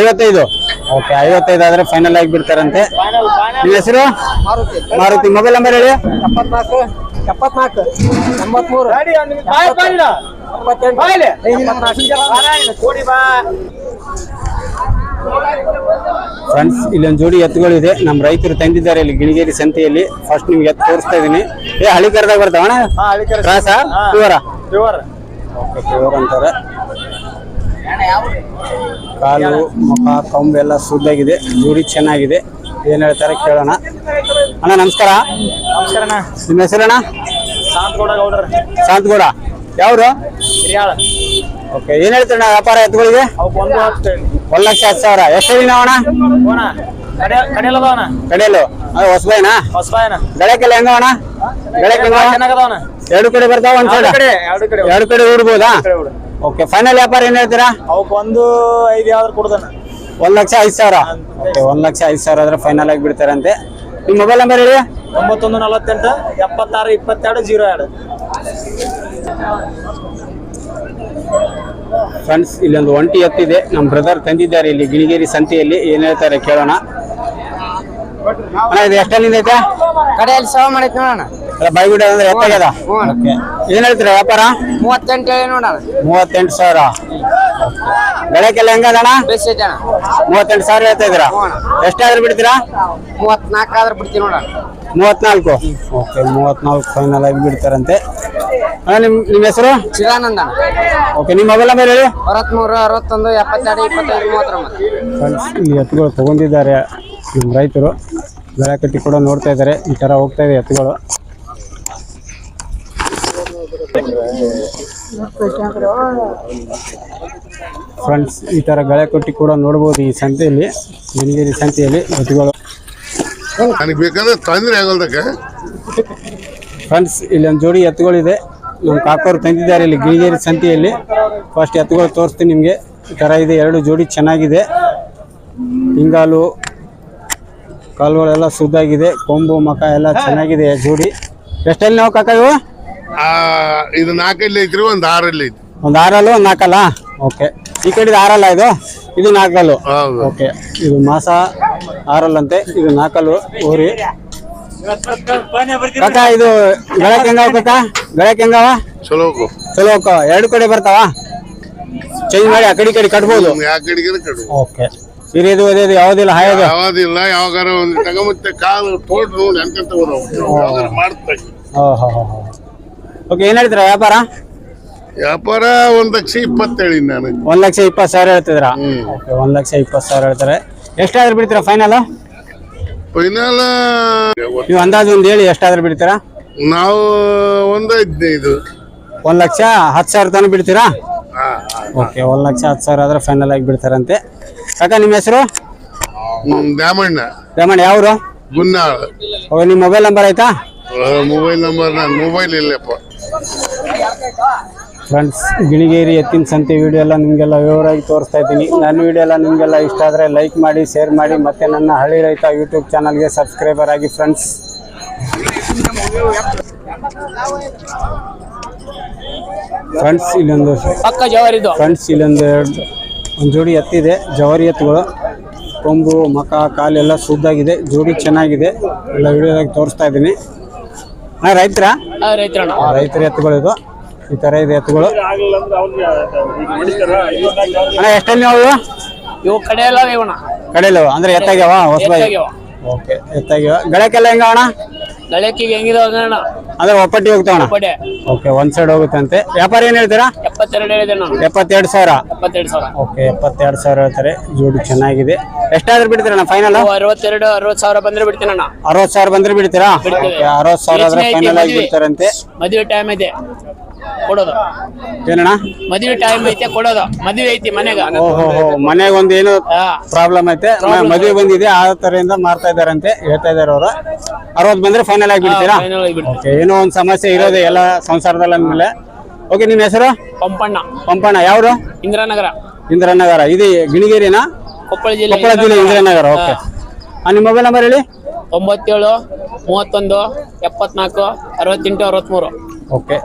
ಐವತ್ತೈದು. ಓಕೆ ಐವತ್ತೈದು ಆದ್ರೆ ಫೈನಲ್ ಆಗಿ ಬಿಡ್ತಾರಂತೆ. ನಿಮ್ಮ ಹೆಸರು? ಮಾರುತಿ. ಮಾರುತಿ ಮೊಬೈಲ್ ನಂಬರ್ ಹೇಳಿ. ಎಪ್ಪತ್ನಾಲ್ಕು. ಎಪ್ಪತ್ನಾಲ್ಕು. ಎಂಬತ್ಮೂರು. ಫ್ರೆಂಡ್ಸ್ ಇಲ್ಲೊಂದು ಜೋಡಿ ಎತ್ತುಗಳಿದೆ ನಮ್ಮ ರೈತರು ತಂದಿದ್ದಾರೆ ಇಲ್ಲಿ ಗಿಣಿಗೇರಿ ಸಂತೆಯಲ್ಲಿ. ಫಸ್ಟ್ ನಿಮ್ಗೆ ಎತ್ತು ತೋರಿಸ್ತಾ ಇದೀನಿ ಏ ಹಳಿ ಕರ್ದಾಗ ಬರ್ತಾವಣ ಕ್ರಾಸ ಪ್ಯೂರ ಓಕೆ ಪ್ಯೂರ್ ಅಂತಾರೆ. ಕಾಲು ಮುಖ ಕಂಬೆಲ್ಲ ಎಲ್ಲ ಶುದ್ಧಾಗಿದೆ. ಜೋಡಿ ಚೆನ್ನಾಗಿದೆ. ಏನ್ ಹೇಳ್ತಾರೆ ಕೇಳೋಣ. ಅಣ್ಣ ನಮಸ್ಕಾರ. ನಮಸ್ಕಾರ ನಿಮ್ಮ ಹೆಸರಣ್ಣ? ಶಾಂತಗೌಡ ಗೌಡ್ರ. ಶಾಂತಗೌಡ ಯಾವ್ರು? ಹಿರಿಯಾಳ. ಓಕೆ ಏನ್ ಹೇಳ್ತಾರಣ್ಣ ವ್ಯಾಪಾರ ಎತ್ತುಗಳಿಗೆ? ಒಂದು ಲಕ್ಷ ಹತ್ತು ಸಾವಿರ. ಎಷ್ಟು ಹೇಳಿನ ಅಣ್ಣ ಹೋಣ ಕಡೆ ಕಡೆಯಲ್ಲದವನ ಕಡೆಯಲ್ಲು? ಅದು ಹೊಸಬೈನಾ ಹೊಸಬಾಯನ. ಬೆಳಕೆಲ್ಲ ಹೆಂಗ ಅಣ್ಣ ಚೆನ್ನಾಗದವನ ಎರಡು ಕಡೆ ಬರ್ತಾವ ಒಂದ್ ಕಡೆ ಎರಡು ಕಡೆ. ಎರಡು ಕಡೆ ಊಡ್ಬೋದಾ? ಓಕೆ ಫೈನಲ್ ವ್ಯಾಪಾರ ಏನ್ ಹೇಳ್ತೀರಾ? ಅವಕ್ಕೆ ಒಂದು ಐದು ಯಾವ್ದು ಕೊಡ್ದನ. ಒಂದ್ ಲಕ್ಷ ಐದು ಸಾವಿರ? ಓಕೆ ಒಂದ್ ಲಕ್ಷ ಐದು ಸಾವಿರ ಆದ್ರೆ ಫೈನಲ್ ಆಗಿ ಬಿಡ್ತಾರಂತೆ. ನಿಮ್ಮ ಮೊಬೈಲ್ ನಂಬರ್ ಹೇಳಿ? ಒಂಬತ್ತೊಂದು ನಲವತ್ತೆಂಟು ಎಪ್ಪತ್ತಾರು ಇಪ್ಪತ್ತೆರಡು ಜೀರೋ ಎರಡು. ಫ್ರೆಂಡ್ಸ್ ಇಲ್ಲೊಂದು ಒಂಟಿ ಎತ್ತಿದೆ. ನಮ್ಮ ಬ್ರದರ್ ತಂದಿದ್ದಾರೆ ಇಲ್ಲಿ ಗಿಣಿಗೇರಿ ಸಂತೆಯಲ್ಲಿ. ಏನ್ ಹೇಳ್ತಾರೆ ಕೇಳೋಣ. ಅಣ್ಣ ಇದು ಎಷ್ಟಲ್ಲಿಂದ ಐತೆ? ಕಡೆಯಲ್ಲಿ ಸೇವೆ ಮಾಡಿ ನೋಡೋಣ ಬೈಗುಡ ಅಂದ್ರೆ ಎತ್ತಾಗ್ಯದ ಓಕೆ. ಏನ್ ಹೇಳ್ತೀರಾ ವ್ಯಾಪಾರ? ಮೂವತ್ತೆಂಟು ಹೇಳಿ ನೋಡೋಣ. ಮೂವತ್ತೆಂಟು ಸಾವಿರ. ಬೆಳಕೆಲ್ಲ ಹೆಂಗದಣ್ಣ ಬೇಸ್ ಅಣ್ಣ? ಮೂವತ್ತೆಂಟು ಸಾವಿರ ಹೇಳ್ತಾ ಇದ್ದೀರಾ? ಎಷ್ಟಾದ್ರೂ ಬಿಡ್ತೀರಾ? ಮೂವತ್ನಾಲ್ಕು ಆದ್ರೆ ಬಿಡ್ತೀವಿ ನೋಡೋಣ. ಮೂವತ್ನಾಲ್ಕು ಓಕೆ ಮೂವತ್ನಾಲ್ಕು ಫೈನಲ್ ಆಗಿ ಬಿಡ್ತಾರಂತೆ. ಅಣ್ಣ ನಿಮ್ಮ ನಿಮ್ಮ ಹೆಸರು? ಚಿದಾನಂದ ಓಕೆ ನಿಮ್ಮ ಮೊಬೈಲ್ ನಂಬರ್ ಹೇಳಿ. ಅರವತ್ಮೂರು ಅರವತ್ತೊಂದು ಎಪ್ಪತ್ತೆರಡು ಇಪ್ಪತ್ತೈದು ಮೂವತ್ತೊಂಬತ್ತು. ಫ್ರೆಂಡ್ಸ್ ಈ ಎತ್ತುಗಳು ತಗೊಂಡಿದ್ದಾರೆ. ನಿಮ್ಮ ರೈತರು. ಬೆಳೆ ಕಟ್ಟಿ ಕೂಡ ನೋಡ್ತಾ ಇದ್ದಾರೆ. ಈ ಥರ ಹೋಗ್ತಾ ಇದೆ ಎತ್ತುಗಳು. ಫ್ರೆಂಡ್ಸ್ ಈ ತರ ಗಳೆ ಕೊಟ್ಟಿ ಕೂಡ ನೋಡಬಹುದು ಈ ಸಂತೆಯಲ್ಲಿ ಗಿಣಿಗೇರಿ ಸಂತೆಯಲ್ಲಿ ಎತ್ತುಗಳು ನನಗೆ ಬೇಕಾದ್ರೆ ತೊಂದರೆ ಆಗಲ್ದಕ್ಕೆ? ಫ್ರೆಂಡ್ಸ್ ಇಲ್ಲೊಂದು ಜೋಡಿ ಎತ್ತುಗಳಿದೆ. ನಮ್ಮ ಕಾಕೋರು ತಂದಿದ್ದಾರೆ ಇಲ್ಲಿ ಗಿಣಿಗೇರಿ ಸಂತೆಯಲ್ಲಿ. ಫಸ್ಟ್ ಎತ್ತುಗಳು ತೋರಿಸ್ತೀನಿ ನಿಮಗೆ. ಈ ಥರ ಇದೆ ಎರಡು ಜೋಡಿ ಚೆನ್ನಾಗಿದೆ. ಹಿಂಗಾಲು ಕಾಲುಗಳೆಲ್ಲ ಸುದ್ದಾಗಿದೆ ಕೊಂಬು ಮಕ ಎಲ್ಲ ಚೆನ್ನಾಗಿದೆ ಜೋಡಿ. ಎಷ್ಟಲ್ಲಿ ನಾವು ಕಾಕ ಇವು? ಇದು ನಾಲ್ಕಲ್ಲಿ ಐತ್ರಿ ಒಂದ್ ಆರಲ್ಲಿ ಐತಿ ಒಂದು ಆರಲ್ಲು ಒಂದು ನಾಲ್ಕಲ್ಲ? ಓಕೆ. ಈ ಕಡೆ ಆರಲ್ಲ ಇದು? ಇದು ನಾಲ್ಕಲ್ಲು? ಹೌದು. ಓಕೆ. ಇದು ಮಾಸ ಆರಲ್ಲಂತೆ ಇದು ನಾಲ್ಕಲ್ಲು ಊರಿ ಕಾಕ ಇದು ಗಳಕ್ ಹೆಂಗಾವ ಕಾಕ? ಗಳಕ್ ಹೆಂಗಾವ ಚಲೋ ಚಲೋ ಅಕ್ಕ ಎರಡು ಕಡೆ ಬರ್ತಾವ? ಚೇಂಜ್ ಮಾಡಿ ಆ ಕಡೆ ಈ ಕಡೆ ಕಟ್ಬೋದು? ಯಾವ ಕಡೆಗೆ ಕಡು ಓಕೆ. ಹಿರಿಯದು ಅದೇದು ಯಾವುದಿಲ್ಲ ಹಾಯದು? ಯಾವ್ದಿಲ್ಲ ಯಾವಾಗಾರ ಒಂದ್ ತಗೊಂಬತ್ತೆ ಕಾಲು ತೋಟ ನೋಡಿ ಅನ್ಕೊಂತ ಯಾವಾಗಾರ ಮಾಡ್ತಾರೆ ಓ ಹೋ ಹೋ. ಓಕೆ ಏನು ಹೇಳ್ತೀರಾ ವ್ಯಾಪಾರ? ವ್ಯಾಪಾರ ಒಂದ್ ಲಕ್ಷ ಇಪ್ಪತ್ತೇಳಿ ನಾನು. ಒಂದ್ ಲಕ್ಷ ಇಪ್ಪತ್ತು ಸಾವಿರ ಹೇಳ್ತಿದ್ರ ಓಕೆ ಒಂದ್ ಲಕ್ಷ ಇಪ್ಪತ್ತು ಸಾವಿರ ಹೇಳ್ತಾರೆ. ಎಷ್ಟಾದ್ರೂ ಬಿಡ್ತೀರಾ ಫೈನಲ್ ಫೈನಲ್ ನೀವು ಅಂದಾಜು ಒಂದು ಹೇಳಿ ಎಷ್ಟಾದ್ರೂ ಬಿಡ್ತೀರಾ? ನಾವು ಒಂದ್ ಹದಿನೈದು. ಒಂದ್ ಲಕ್ಷ ಹತ್ತು ಸಾವಿರ ತನಕ ಬಿಡ್ತೀರಾ? ಓಕೆ ಒಂದ್ ಲಕ್ಷ ಹತ್ತು ಸಾವಿರ ಆದ್ರೆ ಫೈನಲ್ ಆಗಿ ಬಿಡ್ತಾರಂತೆ. ಕಾಕ ನಿಮ್ಮ ಹೆಸರು? ದ್ಯಾಮಣ್ಣ. ರಮಣ ಯಾವ್ರು? ಗುನ್ನಾಳ. ನಿಮ್ಮ ಮೊಬೈಲ್ ನಂಬರ್ ಆಯ್ತಾ? ಮೊಬೈಲ್ ನಂಬರ್ ನಾನು ಮೊಬೈಲ್ ಇಲ್ಲಪ್ಪ. ಫ್ರೆಂಡ್ಸ್ ಗಿಣಿಗೇರಿ ಎತ್ತಿನ ಸಂತೆ ವಿಡಿಯೋ ಎಲ್ಲ ನಿಮಗೆಲ್ಲ ವಿವರವಾಗಿ ತೋರಿಸ್ತಾ ಇದ್ದೀನಿ. ನನ್ನ ವಿಡಿಯೋ ಎಲ್ಲ ನಿಮಗೆಲ್ಲ ಇಷ್ಟ ಆದರೆ ಲೈಕ್ ಮಾಡಿ ಶೇರ್ ಮಾಡಿ ಮತ್ತು ನನ್ನ ಹಳ್ಳಿ ರೈತ ಯೂಟ್ಯೂಬ್ ಚಾನಲ್ಗೆ ಸಬ್ಸ್ಕ್ರೈಬರ್ ಆಗಿ ಫ್ರೆಂಡ್ಸ್ ಫ್ರೆಂಡ್ಸ್ ಇಲ್ಲೊಂದು ಪಕ್ಕ ಜವರಿ ಫ್ರೆಂಡ್ಸ್ ಇಲ್ಲೊಂದು ಎರಡು ಒಂದು ಜೋಡಿ ಎತ್ತಿದೆ. ಜವಾರಿ ಎತ್ತುಗಳು. ಕೊಂಬು ಮಕ ಕಾಲೆಲ್ಲ ಶುದ್ಧಾಗಿದೆ. ಜೋಡಿ ಚೆನ್ನಾಗಿದೆ. ಎಲ್ಲ ವಿಡಿಯೋದಾಗಿ ತೋರಿಸ್ತಾ ಇದ್ದೀನಿ. ಹಾಂ ರೈತರ ರೈತರಣ್ಣ ರೈತರ ಎತ್ತುಗಳು ಇದು. ಈ ತರ ಇದೆ ಎತ್ತುಗಳು. ಅಣ್ಣ ಎಷ್ಟಲ್ಲಿ ನಾವು ಇವು ಕಡೆ ಎಲ್ಲ ಇವಣ ಕಡೆಯಲ್ಲವ ಅಂದ್ರೆ ಎತ್ತಾಗ್ಯಾವ? ಹೊಸಬಾಯಿ. ಓಕೆ ಎತ್ತಾಗ್ಯಾವ. ಗಳಕ್ಕೆಲ್ಲ ಹೆಂಗ ಅಣ್ಣ? ಗಳಕ್ಕಿಗೆ ಹೆಂಗಿದಾವ ಅಣ್ಣ? ಅಂದ್ರೆ ಒಪ್ಪಟ್ಟಿ ಹೋಗ್ತಾವಣ ಓಕೆ ಒಂದ್ ಸೈಡ್ ಹೋಗುತ್ತಂತೆ. ವ್ಯಾಪಾರ ಏನ್ ಹೇಳ್ತೀರಾ? ಎಪ್ಪತ್ತೆರಡು ಹೇಳಿದೆ ನಾನು. ಎಪ್ಪತ್ತೆರಡು ಸಾವಿರ? ಎಪ್ಪತ್ತೆರಡು ಸಾವಿರ. ಓಕೆ ಎಪ್ಪತ್ತೆರಡು ಸಾವಿರ ಹೇಳ್ತಾರೆ. ಜೋಡಿ ಚೆನ್ನಾಗಿದೆ. ಎಷ್ಟಾದ್ರೂ ಬಿಡ್ತೀರಣ್ಣ ಫೈನಲ್ ಅರವತ್ತೆರಡು ಅರವತ್ತು ಸಾವಿರ ಬಂದ್ರೆ ಬಿಡ್ತೀನಣ್ಣ. ಅರವತ್ತು ಸಾವಿರ ಬಂದ್ರೆ ಬಿಡ್ತೀರಾ? ಅರವತ್ ಅರವತ್ತು ಸಾವಿರ ಆದ್ರೆ ಫೈನಲ್ ಆಗಿ ಬಿಡ್ತಾರಂತೆ. ಮದುವೆ ಟೈಮ್ ಇದೆ. ಕೊಡೋದು. ಏನಣ್ಣ? ಮದುವೆ ಟೈಮ್ ಐತೆ ಕೊಡೋದು. ಮದುವೆ ಐತಿ ಮನೆಗ. ಓಹೋ ಹೋ. ಮನೆಗೆ ಒಂದು ಏನು ಪ್ರಾಬ್ಲಮ್ ಐತೆ ಮದುವೆ ಬಂದಿದೆ ಆ ತರದಿಂದ ಮಾಡ್ತಾ ಇದಾರಂತೆ ಹೇಳ್ತಾ ಇದಾರೆ ಅವರು. ಅರವತ್ತು ಬಂದ್ರೆ ಫೈನಲ್ ಆಗಿ ಬಿಡ್ತೀರಾ? ಏನೋ ಒಂದು ಸಮಸ್ಯೆ ಇರೋದೇ ಎಲ್ಲ ಸಂಸಾರದಲ್ಲಿ ಅಂದ್ಮೇಲೆ. ಓಕೆ ನಿಮ್ಮ ಹೆಸರು? ಪಂಪಣ್ಣ. ಪಂಪಣ್ಣ ಯಾವ್ರು? ಇಂದಿರಾನಗರ. ಇಂದಿರಾನಗರ. ಇದು ಗಿಣಿಗೇರಿನಾ? ಕೊಪ್ಪಳ ಜಿಲ್ಲೆ ಕೊಪ್ಪಳ ಜಿಲ್ಲೆ ಇಂದಿರಾನಗರ. ಓಕೆ ನಿಮ್ಮ ಮೊಬೈಲ್ ನಂಬರ್ ಹೇಳಿ? ತೊಂಬತ್ತೇಳು ಮೂವತ್ತೊಂದು ಎಪ್ಪತ್ನಾಲ್ಕು ಅರವತ್ತೆಂಟು ಅರವತ್ಮೂರು. ಓಕೆ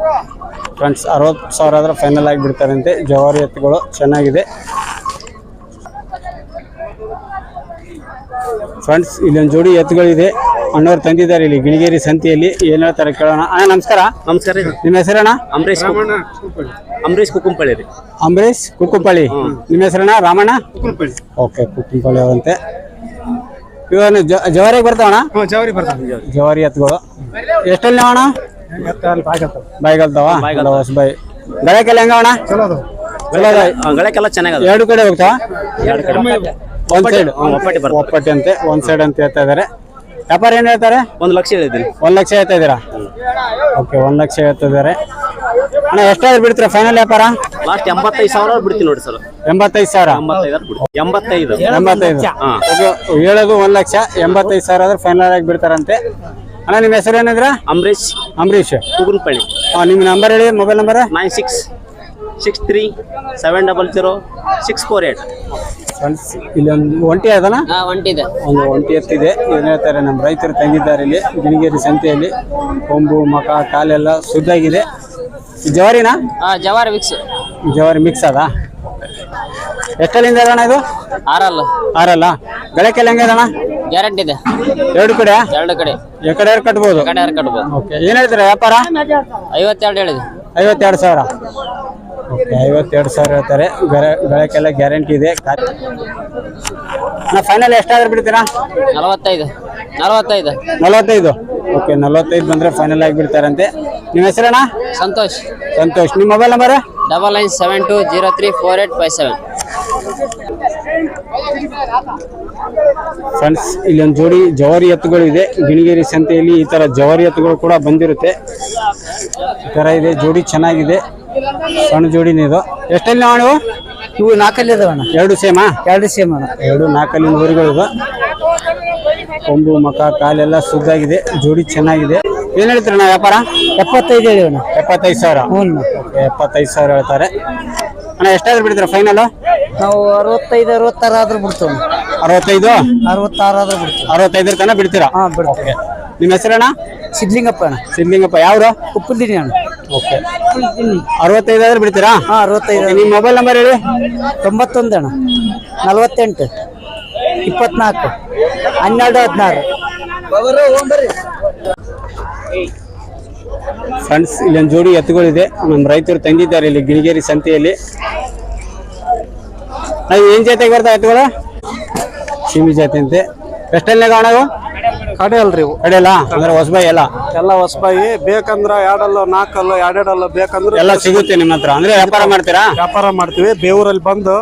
ಫ್ರೆಂಡ್ಸ್ ಅರವತ್ತು ಸಾವಿರ ಆದರೆ ಫೈನಲ್ ಆಗಿ ಬಿಡ್ತಾರಂತೆ. ಜವಾರಿ ಎತ್ತುಗಳು ಚೆನ್ನಾಗಿದೆ. ಫ್ರೆಂಡ್ಸ್ ಇಲ್ಲೊಂದು ಜೋಡಿ ಎತ್ತುಗಳಿದೆ. ಅಣ್ಣವ್ರು ತಂದಿದ್ದಾರೆ ಇಲ್ಲಿ ಗಿಣಿಗೇರಿ ಸಂತೆಯಲ್ಲಿ. ಏನ್ ಹೇಳ್ತಾರೆ ಕೇಳೋಣ. ಅಣ್ಣ ನಮಸ್ಕಾರ. ನಮಸ್ಕಾರ ರೀ. ನಿಮ್ಮ ಹೆಸರಣ್ಣ? ಅಂಬರೀಶ್ ಅಂಬರೀಶ್ ಕುಕ್ಕುಂಪಳ್ಳಿ ರೀ. ಅಂಬರೀಶ್ ಕುಕ್ಕುಂಪಳ್ಳಿ ನಿಮ್ಮ ಹೆಸರಣ್ಣ? ರಾಮಣ್ಣ? ಓಕೆ ಕುಕ್ಕುಂಪಳ್ಳಿ ಅವರಂತೆ. ಇವನು ಜ- ಜವಾರಿಗೆ ಬರ್ತಾವಣ್ಣ? ಜವಾರಿ ಬರ್ತಾನೆ ಜವಾರಿ ಎತ್ತುಗಳು. ಎಷ್ಟಲ್ಲಿ ಅಣ್ಣ? ಹೊಸ ಗಳಕ್ಕೆಲ್ಲ ಹೆಂಗ ಅಣ್ಣ? ಚಲೋ ಅದು ಚಲೋ ಅದ? ಗಳಕ್ಕೆಲ್ಲ ಚೆನ್ನಾಗದ ಎರಡು ಕಡೆ ಹೋಗ್ತಾವ? ಎರಡು ಕಡೆ ಒಂದ್ ಸೈಡ್ ಒಪ್ಪಟ್ಟಿ ಬರ್ತದೆ. ಒಪ್ಪಟ್ಟಿ ಅಂತೆ ಒಂದ್ ಸೈಡ್ ಅಂತ ಹೇಳ್ತಾ ಇದಾರೆ. ವ್ಯಾಪಾರ ಏನ್ ಹೇಳ್ತಾರೆ? ಒಂದು ಲಕ್ಷ ಹೇಳಿದ್ದೀನಿ. ಒಂದ್ ಲಕ್ಷ ಹೇಳ್ತಾ ಇದೀರಾ ಓಕೆ ಒಂದ್ ಲಕ್ಷ ಹೇಳ್ತಾ ಇದಾರೆ ಅಣ್ಣ ಎಷ್ಟಾದ್ರೂ ಬಿಡ್ತೀರಾ ಫೈನಲ್ ವ್ಯಾಪಾರ? ಲಾಸ್ಟ್ ಎಂಬತ್ತೈದು ಸಾವಿರ ಬಿಡ್ತೀನಿ ನೋಡಿ ಸರ್. ಎಂಬತ್ತೈದು ಸಾವಿರ? ಎಂಬತ್ತೈದು ಬಿಡ್ತೀನಿ. ಎಂಬತ್ತೈದು. ಹೇಳೋದು ಒಂದ್ ಲಕ್ಷ ಎಂಬತ್ತೈದು ಸಾವಿರ ಆದ್ರೆ ಫೈನಲ್ ಆಗಿ ಬಿಡ್ತಾರಂತೆ. ಅಣ್ಣ ನಿಮ್ಮ ಹೆಸರು ಏನಂದ್ರೆ? ಅಂಬರೀಶ್ ಅಂಬರೀಶ್ ಕುಗುನ್ಪಳ್ಳಿ. ಹಾಂ ನಿಮ್ಮ ನಂಬರ್ ಹೇಳಿ mobile number nine six six three seven double zero six four eight friends ಇಲ್ಲಿ ಒಂದು ಒಂಟಿ ಅದನ ಒಂಟಿ ಇದೆ. ಒಂದು ಒಂಟಿ ಎತ್ತಿದೆ. ಏನು ಹೇಳ್ತಾರೆ ನಮ್ಮ ರೈತರು ತಂಗಿದ್ದಾರೆ ಇಲ್ಲಿ ಗಿಣಿಗೇರಿ ಸಂತೆಯಲ್ಲಿ. ಕೊಂಬು ಮಕ ಕಾಲೆಲ್ಲ ಸುದ್ದಾಗಿದೆ ಜವಾರಿನ? ಜವಾರಿ ಮಿಕ್ಸ್ ಜವಾರಿ ಮಿಕ್ಸ್ ಅದ? ಎಷ್ಟಲ್ಲಿಂದ ಅಣ್ಣ ಇದು? ಆರಲ್ಲ. ಆರಲ್ಲ. ಗಳಕ್ಕೆಲ್ಲ ಹೆಂಗೆ ಅಣ್ಣ ಗ್ಯಾರಂಟಿ ಇದೆ. ಎರಡು ಕಡೆ? ಎರಡು ಕಡೆ. ಎಕಡೆ ಕಟ್ಬೋದು? ಕಡೆ ಯಾರು ಕಟ್ಬೋದು? ಓಕೆ. ಏನು ಹೇಳ್ತಾರೆ ವ್ಯಾಪಾರ? ಐವತ್ತೆರಡು ಹೇಳಿದೆ. ಐವತ್ತೆರಡು ಸಾವಿರ. ಓಕೆ ಐವತ್ತೆರಡು ಸಾವಿರ ಹೇಳ್ತಾರೆ. ಗರ ಬೆಳಕೆಲ್ಲ ಗ್ಯಾರಂಟಿ ಇದೆ. ನಾ ಫೈನಲ್ ಎಷ್ಟಾದ್ರೂ ಬಿಡ್ತೀರಾ? ನಲವತ್ತೈದು. ನಲವತ್ತೈದು. ನಲವತ್ತೈದು? ಓಕೆ ನಲವತ್ತೈದು ಬಂದ್ರೆ ಫೈನಲ್ ಆಗಿ ಬಿಡ್ತಾರಂತೆ. ನಿಮ್ಮ ಹೆಸರಣ್ಣ? ಸಂತೋಷ್. ಸಂತೋಷ್. ನಿಮ್ಮ mobile number double nine seven two zero three four eight five seven friends ಇಲ್ಲಿ ಒಂದು ಜೋಡಿ ಜವಾರಿ ಎತ್ತುಗಳು ಇದೆ. ಗಿಣಿಗೇರಿ ಸಂತೆಯಲ್ಲಿ ಈ ತರ ಜವಾರಿ ಎತ್ತುಗಳು ಕೂಡ ಬಂದಿರುತ್ತೆ. ಈ ತರ ಇದೆ ಜೋಡಿ ಚೆನ್ನಾಗಿದೆ. ಸಣ್ಣ ಜೋಡಿನೇ ಇದು. ಎಷ್ಟಲ್ಲಿ ನಾವು ನೀವು ಇವು ನಾಲ್ಕಲ್ಲಿ ಅಣ್ಣ. ಎರಡು ಸೇಮಾ? ಎರಡು ಸೇಮ್ ಅಣ್ಣ. ಎರಡು ನಾಲ್ಕಲ್ಲಿನ ಊರುಗಳು ಇದು ಕೊಂಬು ಮಕ ಕಾಲೆಲ್ಲ ಸುದ್ದಾಗಿದೆ ಜೋಡಿ ಚೆನ್ನಾಗಿದೆ. ಏನ್ ಹೇಳ್ತೀರಣ್ಣ ವ್ಯಾಪಾರ? ಎಪ್ಪತ್ತೈದು ಹೇಳಿವಣ್ಣ ಎಪ್ಪತ್ತೈದು ಸಾವಿರ? ಹ್ಞೂ ಎಪ್ಪತ್ತೈದು ಸಾವಿರ ಹೇಳ್ತಾರೆ. ಅಣ್ಣ ಎಷ್ಟಾದ್ರೂ ಬಿಡ್ತೀರಾ ಫೈನಲ್ ನಾವು ಅರವತ್ತೈದು ಅರವತ್ತಾರು ಆದ್ರೂ ಬಿಡ್ತೇವೆ. ಅರವತ್ತೈದು? ಅರವತ್ತಾರು ಆದ್ರೂ ಬಿಡ್ತೀವಿ. ಅರವತ್ತೈದರ ತನಕ ಬಿಡ್ತೀರಾ? ಹಾಂ ಬಿಡ್ತೀವಿ. ನಿಮ್ಮ ಹೆಸರಣ್ಣ? ಸಿದ್ಲಿಂಗಪ್ಪ ಅಣ್ಣ. ಸಿದ್ಲಿಂಗಪ್ಪ. ಯಾವ್ರು? ಉಪ್ಪುದಿನಿ ಅಣ್ಣ. ಓಕೆ ಅರವತ್ತೈದು ಆದ್ರೆ ಬಿಡ್ತೀರಾ? ಹಾಂ ಅರವತ್ತೈದು ನಿಮ್ಮ ಮೊಬೈಲ್ ನಂಬರ್ ಹೇಳಿ. ತೊಂಬತ್ತೊಂದು ಅಣ್ಣ. ನಲವತ್ತೆಂಟು. ಇಪ್ಪತ್ನಾಲ್ಕು. ಹನ್ನೆರಡು ಹದಿನಾರು. ಫ್ರೆಂಡ್ಸ್ ಇಲ್ಲೊಂದು ಜೋಡಿ ಎತ್ತುಗಳಿದೆ. ನಮ್ಮ ರೈತರು ತಂದಿದ್ದಾರೆ ಇಲ್ಲಿ ಗಿರಿಗೇರಿ ಸಂತೆಯಲ್ಲಿ. ಅದು ಏನ್ ಜಾತಿಗೆ ಬರ್ತಾ ಎತ್ತುಗಳು? ಸೀಮಿ ಜಾತಿ ಅಂತೆ. ಎಷ್ಟೆಲ್ಲ ಕಾಣವು ಕಡೆ ಅಲ್ರಿ ಇವು. ಕಡೆಯಲ್ಲ? ಅಂದ್ರೆ ಹೊಸಬಾಯಿ ಎಲ್ಲ? ಎಲ್ಲ ಹೊಸಬಾಯಿ. ಬೇಕಂದ್ರ ಎರಡಲ್ಲ ನಾಲ್ಕಲ್ಲ ಎರಡೆರಡಲ್ಲ ಬೇಕಂದ್ರೆ ಎಲ್ಲ ಸಿಗುತ್ತೆ ನಿಮ್ಮ ಹತ್ರ. ಅಂದ್ರೆ ವ್ಯಾಪಾರ ಮಾಡ್ತೀರಾ? ವ್ಯಾಪಾರ ಮಾಡ್ತೀವಿ. ಬೇವೂರಲ್ಲಿ ಬಂದು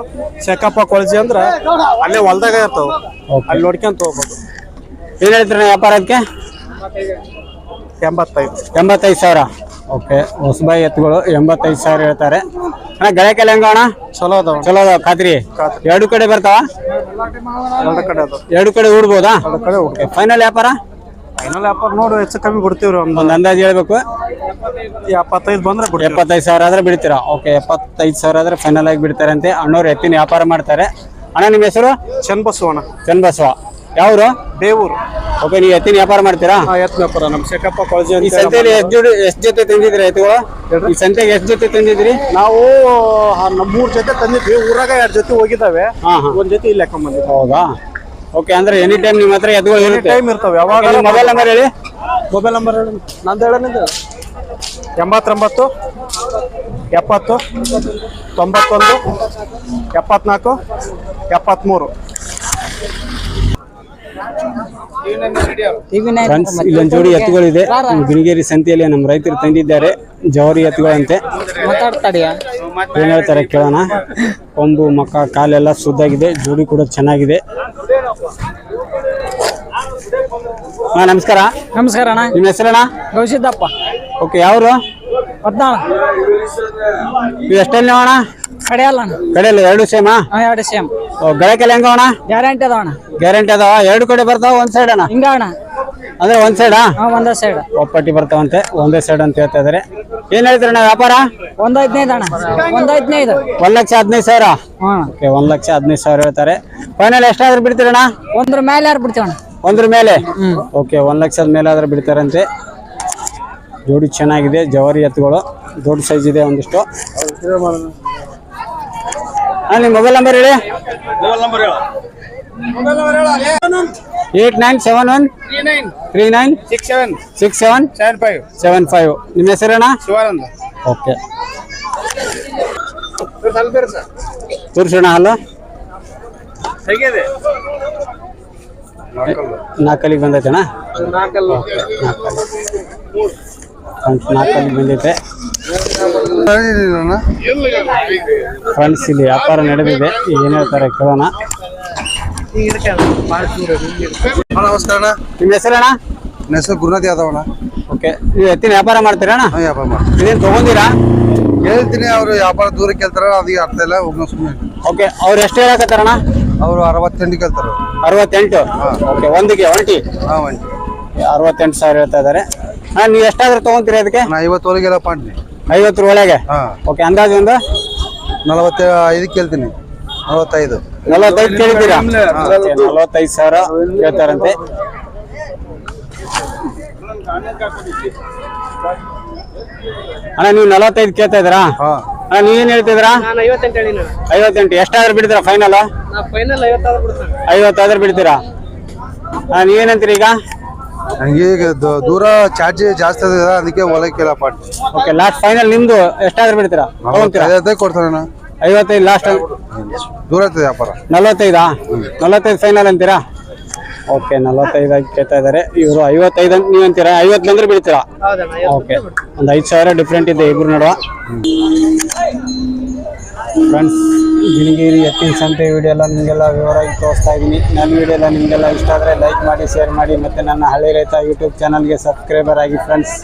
ಚೆಕಪ್ಪ ಕೊಳಜಿ ಅಂದ್ರೆ ಅಲ್ಲೇ ಹೊಲ್ದಾಗ ಇರ್ತಾವ. ಅಲ್ಲಿ ನೋಡ್ಕೊಂತ ಹೋಗ್ಬೋದು ಏನ್ ಹೇಳ್ತೀರ ವ್ಯಾಪಾರಕ್ಕೆ ಎಂಬತ್ತೈದು. ಎಂಬತ್ತೈದು ಸಾವಿರ. ಓಕೆ ಹೊಸಬಾಯಿ ಎತ್ತುಗಳು ಎಂಬತ್ತೈದು ಸಾವಿರ ಹೇಳ್ತಾರೆ. ಅಣ್ಣ ಗಳಕ್ಕೆಲ್ಲ ಹೆಂಗ ಅಣ್ಣ? ಚಲೋ ಅದಾವ. ಚಲೋ ಅದಾವ ಖಾತ್ರಿ? ಎರಡು ಕಡೆ ಬರ್ತಾವ? ಎರಡು ಕಡೆ ಅದಾವ. ಎರಡು ಕಡೆ ಉಡ್ಬೋದಾ ಎರಡು ಕಡೆ ಹುಡುಗ ಫೈನಲ್ ವ್ಯಾಪಾರ? ಫೈನಲ್ ವ್ಯಾಪಾರ ನೋಡು ಹೆಚ್ಚು ಕಮ್ಮಿ ಬಿಡ್ತೀವ್ರಿ ಒಂದು ಒಂದು ಅಂದಾಜು ಹೇಳ್ಬೇಕು. ಎಪ್ಪತ್ತೈದು ಬಂದ್ರೆ ಬಿಡ್ತೀವಿ ಎಪ್ಪತ್ತೈದು ಸಾವಿರ ಆದ್ರೆ ಬಿಡ್ತೀರಾ? ಓಕೆ ಎಪ್ಪತ್ತೈದು ಸಾವಿರ ಆದ್ರೆ ಫೈನಲ್ ಆಗಿ ಬಿಡ್ತಾರೆ ಅಂತ ಅಣ್ಣವ್ರು ಎತ್ತಿನ ವ್ಯಾಪಾರ ಮಾಡ್ತಾರೆ. ಅಣ್ಣ ನಿಮ್ಮ ಹೆಸರು? ಚನ್ನಬಸವಣ್ಣ. ಚನ್ನಬಸವ. ಯಾವ್ರು? ಬೇವೂರು ಓಕೆ ನೀವು ಎತ್ತಿನ ವ್ಯಾಪಾರ ಮಾಡ್ತೀರಾ? ವ್ಯಾಪಾರ. ನಮ್ಮ ಚೆಕಪ್ಪ ಕೊಳಜಿ ಈ ಸಂತೆಯಲ್ಲಿ ಎಷ್ಟು ಜೊತೆ ಎಷ್ಟು ಜೊತೆ ತಂದಿದ್ರಿ ಎತ್ತುಗಳು? ಈ ಸಂತೆಗೆ ಎಷ್ಟು ಜೊತೆ ತಂದಿದ್ರಿ ನಾವು ಮೂರ್ ಜೊತೆ ತಂದಿದ್ವಿ. ಊರಾಗ ಎರಡ್ ಜೊತೆ ಹೋಗಿದ್ದಾವೆ. ಒಂದು ಜೊತೆ ಇಲ್ಲಿ ಲೆಕ್ಕ ಬಂದಿದ್ವಿ ಹೌದಾ? ಓಕೆ ಅಂದ್ರೆ ಎನಿ ಟೈಮ್ ನಿಮ್ಮ ಹತ್ರ ಎತ್ತುಗಳು ಎನಿ ಟೈಮ್ ಇರ್ತಾವೆ. ಯಾವಾಗ ಮೊಬೈಲ್ ನಂಬರ್ ಹೇಳಿ. ಮೊಬೈಲ್ ನಂಬರ್ ಹೇಳಿ. ನಂದು ಹೇಳೋಣಿದೆ ಎಂಬತ್ತೊಂಬತ್ತು ಎಪ್ಪತ್ತು ತೊಂಬತ್ತೊಂದು ಎಪ್ಪತ್ನಾಲ್ಕು ಎಪ್ಪತ್ತ್ಮೂರು ಫ್ರೆಂಡ್ಸ್ ಇಲ್ಲೊಂದು ಜೋಡಿ ಎತ್ತುಗಳಿದೆ. ಬಿಳಿಗೇರಿ ಸಂತೆಯಲ್ಲಿ ನಮ್ಮ ರೈತರು ತಂದಿದ್ದಾರೆ. ಜವರಿ ಎತ್ತುಗಳಂತೆ. ಏನ್ ಹೇಳ್ತಾರೆ ಕೇಳೋಣ. ಕೊಂಬು ಮಕ್ಕ ಕಾಲೆಲ್ಲ ಶುದ್ಧಾಗಿದೆ. ಜೋಡಿ ಕೂಡ ಚೆನ್ನಾಗಿದೆ. ಹಾ ನಮಸ್ಕಾರ. ನಮಸ್ಕಾರ ಅಣ್ಣ. ನಿಮ್ಮ ಹೆಸರಣ್ಣ? ಗೌಸಿದ್ದಪ್ಪ ಓಕೆ ಯಾವ್ರು? ಹದಿನಾಳ ನೀವು ಎಷ್ಟಲ್ಲಿ ಅಣ್ಣ? ಕಡೆಯಲ್ಲ ಕಡೆಯಲ್ಲ ಎರಡು ಸೇಮಾ? ಎರಡು ಸೇಮ್. ಗಳಕ್ಕೆಲ್ಲ ಹೆಂಗ ಅಣ್ಣ? ಗ್ಯಾರಂಟಿ ಅದಾವ ಅಣ್ಣ. ಗ್ಯಾರಂಟಿ ಅದಾವ? ಎರಡು ಕಡೆ ಬರ್ತಾವ ಒಂದ್ ಸೈಡ್ ಅಣ್ಣ? ಹಿಂಗ ಅಣ್ಣ. ಅಂದ್ರೆ ಒಂದ್ ಸೈಡಾ ಒಂದೇ ಸೈಡ್ ಒಪ್ಪಟ್ಟಿ ಬರ್ತಾವಂತೆ ಒಂದೇ ಸೈಡ್ ಅಂತ ಹೇಳ್ತಾ ಇದಾರೆ. ಏನ್ ಹೇಳ್ತೀರಣ್ಣ ವ್ಯಾಪಾರ? ಒಂದ್ ಹದಿನೈದು ಅಣ್ಣ. ಒಂದ್ ಹದಿನೈದು. ಒಂದ್ ಲಕ್ಷ ಹದಿನೈದು ಸಾವಿರ? ಓಕೆ ಒಂದ್ ಲಕ್ಷ ಹದಿನೈದು ಸಾವಿರ ಹೇಳ್ತಾರೆ. ಫೈನಲ್ ಎಷ್ಟಾದ್ರೂ ಬಿಡ್ತೀರಣ್ಣ ಒಂದ್ರ ಮೇಲೆ ಯಾರು ಬಿಡ್ತೀವಿ ಅಣ್ಣ? ಒಂದ್ರ ಮೇಲೆ? ಓಕೆ ಒಂದ್ ಲಕ್ಷದ ಮೇಲೆ ಆದ್ರೆ ಬಿಡ್ತಾರಂತೆ. ಜೋಡಿ ಚೆನ್ನಾಗಿದೆ ಜವಾರಿ ಎತ್ತುಗಳು. ದೊಡ್ಡ ಸೈಜ್ ಇದೆ ಒಂದಿಷ್ಟು. ನಿಮ್ಮ ಮೊಬೈಲ್ ನಂಬರ್ ಹೇಳಿ. Eight nine seven one three nine six seven six seven seven five seven five ನಿಮ್ಮ ಹೆಸರಣ್ಣ ಶಿವಾನಂದ. ಓಕೆ ತೋರಿಸೋಣ ಅಲ್ಲ ಹೇಗಿದೆ? ನಾಲ್ಕಲ್ಲಿಗೆ ಬಂದೈತಣ್ಣ? ನಾಲ್ಕಲ್ಲಿ. ಬಂದೈತೆ ಫ್ರೆಂಡ್ಸ್ ಇಲ್ಲಿ ವ್ಯಾಪಾರ ನಡೆದಿದೆ. ಏನ್ ಹೇಳ್ತಾರೆ ಕೇಳೋಣ. ನಮಸ್ಕಾರ ಅಣ್ಣ. ನಿಮ್ಮ ಹೆಸರಣ್ಣ? ನನ್ನ ಹೆಸರು ಗುರುನಾಥ್ ಯಾದವ್ ಅಣ್ಣ. ಓಕೆ. ನೀವು ಎತ್ತಿನ ವ್ಯಾಪಾರ ಮಾಡ್ತೀರಣ್ಣ ಹಾಂ ವ್ಯಾಪಾರ ಮಾಡ್ತೀನಿ ಇದೇನು ತಗೊಂಡಿರಾ? ಹೇಳ್ತೀನಿ ಅವರು ವ್ಯಾಪಾರ ದೂರ ಕೇಳ್ತಾರ ಅದಕ್ಕೆ ಅರ್ಥ ಇಲ್ಲ ಒಬ್ಬನ ಸುಮ್ಮನೆ ಓಕೆ ಅವ್ರು ಎಷ್ಟು ಹೇಳಕತ್ತಾರಣ್ಣ ಅವರು ಅರವತ್ತೆಂಟು ಕೇಳ್ತಾರೆ ಅರವತ್ತೆಂಟು? ಓಕೆ ಒಂದಿಗೆ ಒಂಟಿ? ಹಾಂ ಒಂಟಿ. ಅರವತ್ತೆಂಟು ಸಾವಿರ ಹೇಳ್ತಾ ಇದ್ದಾರೆ. ಹಾಂ ನೀವು ಎಷ್ಟಾದ್ರೂ ತಗೊಂತೀರಿ ಅದಕ್ಕೆ ನಾ ಐವತ್ತುವರೆಗೆಲ್ಲ ಪಾಂಡ್ನಿ. ಐವತ್ತರ ಒಳಗೆ? ಓಕೆ ಅಂದಾಜು ಒಂದು? ನಲವತ್ತ ಕೇಳ್ತೀನಿ. ನಲವತ್ತೈದು. ನಲವತ್ತೈದು ಕೇಳಿದ್ದೀರಾ? ನಲವತ್ತೈದು. ಸಾವಿರ ಕೇಳ್ತಾರಂತೆ. ಅಣ್ಣ ನೀವು ನಲವತ್ತೈದು ಕೇಳ್ತಾ ಇದ್ದೀರಾ? ಹಾಂ. ಅಣ್ಣ ನೀವೇನ್ ಹೇಳ್ತಿದ್ರಾ ನಾನು ಐವತ್ತೆಂಟು ಎಷ್ಟಾದ್ರೂ ಬಿಡ್ತೀರಾ ಫೈನಲ್ ಐವತ್ತಾದ್ರೂ ಬಿಡ್ತೀರಾ? ಅಣ್ಣ ನೀವೇನಂತೀರಿ ಈಗ? ನನಗೆ ಈಗ ದೂರ ಚಾರ್ಜ್ ಜಾಸ್ತಿ ಅದ ಅದಕ್ಕೆ ಒಳಗೆ ಕೇಳ ಪಾಟ್ನಿ ಓಕೆ ಲಾಸ್ಟ್ ಫೈನಲ್ ನಿಮ್ದು ಎಷ್ಟಾದ್ರೂ ಬಿಡ್ತೀರಾ? ತಗೊಂತೀರಾ? ಐವತ್ತೈದು ಕೊಡ್ತಾರಣ್ಣ ಐವತ್ತೈದು ಲಾಸ್ಟ್ ದೂರ ವ್ಯಾಪಾರ. ನಲವತ್ತೈದಾ? ನಲವತ್ತೈದು ಫೈನಲ್ ಅಂತೀರಾ? ಓಕೆ ನಲ್ವತ್ತೈದು ಆಗಿ ಕೇಳ್ತಾ ಇದ್ದಾರೆ. ಇವರು ಐವತ್ತೈದು ಅಂತ ನೀವು ಅಂತೀರಾ? ಐವತ್ತು ಬಂದ್ರೆ ಬಿಡ್ತೀರಾ? ಓಕೆ ಒಂದು ಐದು ಸಾವಿರ ಡಿಫ್ರೆಂಟ್ ಇದೆ ಇಬ್ರು ನಡುವ. ಫ್ರೆಂಡ್ಸ್ ಗಿಣಿಗಿರಿ ಎತ್ತಿನ ಸಂತೆ ವೀಡಿಯೋ ಎಲ್ಲ ನಿಮಗೆಲ್ಲ ವಿವರವಾಗಿ ತೋರಿಸ್ತಾ ಇದ್ದೀನಿ. ನನ್ನ ವಿಡಿಯೋ ಎಲ್ಲ ನಿಮಗೆಲ್ಲ ಇಷ್ಟ ಆದರೆ ಲೈಕ್ ಮಾಡಿ ಶೇರ್ ಮಾಡಿ ಮತ್ತು ನನ್ನ ಹಳೆ ರೈತ ಯೂಟ್ಯೂಬ್ ಚಾನಲ್ಗೆ ಸಬ್ಸ್ಕ್ರೈಬರ್ ಆಗಿ ಫ್ರೆಂಡ್ಸ್